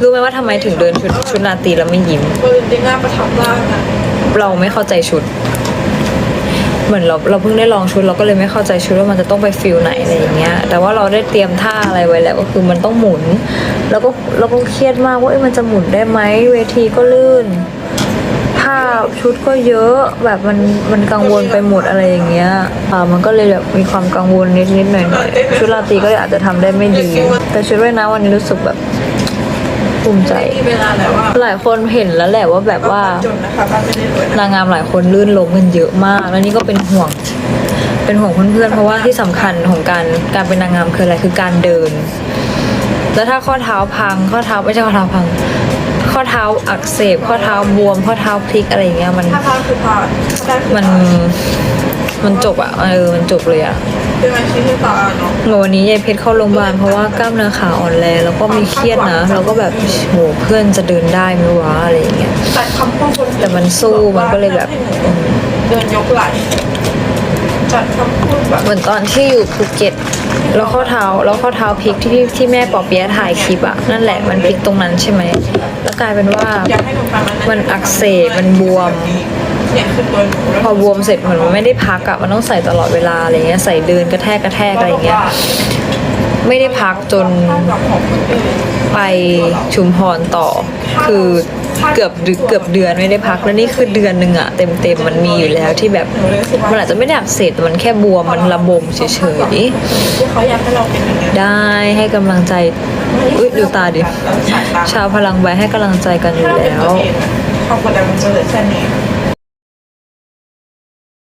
รู้ไหมว่าทำไมถึงเดินชุดชุดราตรีแล้วไม่ยิ้มวาเลนติน่าประทับร่างอะเราไม่เข้าใจชุด เหมือนเราเราเพิ่งได้ลองชุดเราก็เลยไม่เข้าใจชุดว่ามันจะต้องไปฟิลไหนอะไรอย่างเงี้ย แต่ว่าเราได้เตรียมท่าอะไรไว้แล้วก็คือมันต้องหมุน แล้วก็เราก็เครียดมากว่าเอ้ยมันจะหมุนได้ไหมเวทีก็ลื่นผ้าชุดก็เยอะแบบมันมันกังวลไปหมดอะไรอย่างเงี้ยอ่ามันก็เลยแบบมีความกังวลนิดนิดๆหน่อยหน่อยๆชุดราตรีก็เลยอาจจะทำได้ไม่ดี แต่ชุดว่ายน้ำวันนี้รู้สึกแบบ ภูมิใจ มีเวลาแล้วว่าหลายคนเห็นแล้วแหละว่าแบบว่าจนนะคะบ้านไม่ได้รวยนะนางงามหลายคนลื่นล้มกันเยอะมาก แล้วนี่ก็เป็นห่วง เป็นห่วงเพื่อนๆเพราะว่าที่สำคัญของการการเป็นนางงามคืออะไรคือการเดิน แล้วถ้าข้อเท้าพัง ข้อเท้าไม่ใช่ข้อเท้าพัง ข้อเท้าอักเสบ ข้อเท้าบวม ข้อเท้าพลิกอะไรอย่างเงี้ยมัน ถ้าพลาดคือพลาดถ้าได้คือมันมันจบอะเออ มันจบเลยอะ เป็นอาชีพที่ตาเนาะเมื่อวันนี้ยายเพชรเข้าโรงพยาบาลเพราะว่ากล้ามเนื้อขาอ่อนแรงแล้วก็มีเครียดนะ แล้วก็แบบโหเพื่อนจะเดินได้ไหมวะอะไรอย่างเงี้ย แต่คำพูดคนอื่แต่มันสู้มันก็เลยแบบ เดินยกไหล่จัดคำพูดแบบเหมือนตอนที่อยู่ภูเก็ตแล้วข้อเท้าแล้วข้อเท้าพลิกที่พี่ที่แม่ปอเปียะถ่ายคลิปอะนั่นแหละมันพลิกตรงนั้นใช่ไหมแล้วกลายเป็นว่าอยากให้หนูฟังมันอักเสบมันบวม เนี่ยคือตัวหนูแล้วพอบวมเสร็จเหมือนมันไม่ได้พักอะมันต้องใส่ตลอดเวลาอะไรเงี้ยใส่เดินกระแทกกระแทกอะไรเงี้ยไม่ได้พักจนแบบของคนอื่นไปชุมพรต่อ คือเกือบเดืเกือบเดือนไม่ได้พักแล้วนี่คือเดือนหนึ่งอะเต็มเต็มๆมันมีอยู่แล้วที่แบบมันอาจจะไม่ได้อักเสบแต่มันแค่บวมมันระบมเฉยๆที่เขาอยากให้เราเป็นอย่างเงี้ยได้ให้กำลังใจอุ้ยดูตาดิ ชาวพลังใบให้กำลังใจกันอยู่แล้ว ความกดดันมันจะเหลือแค่นี้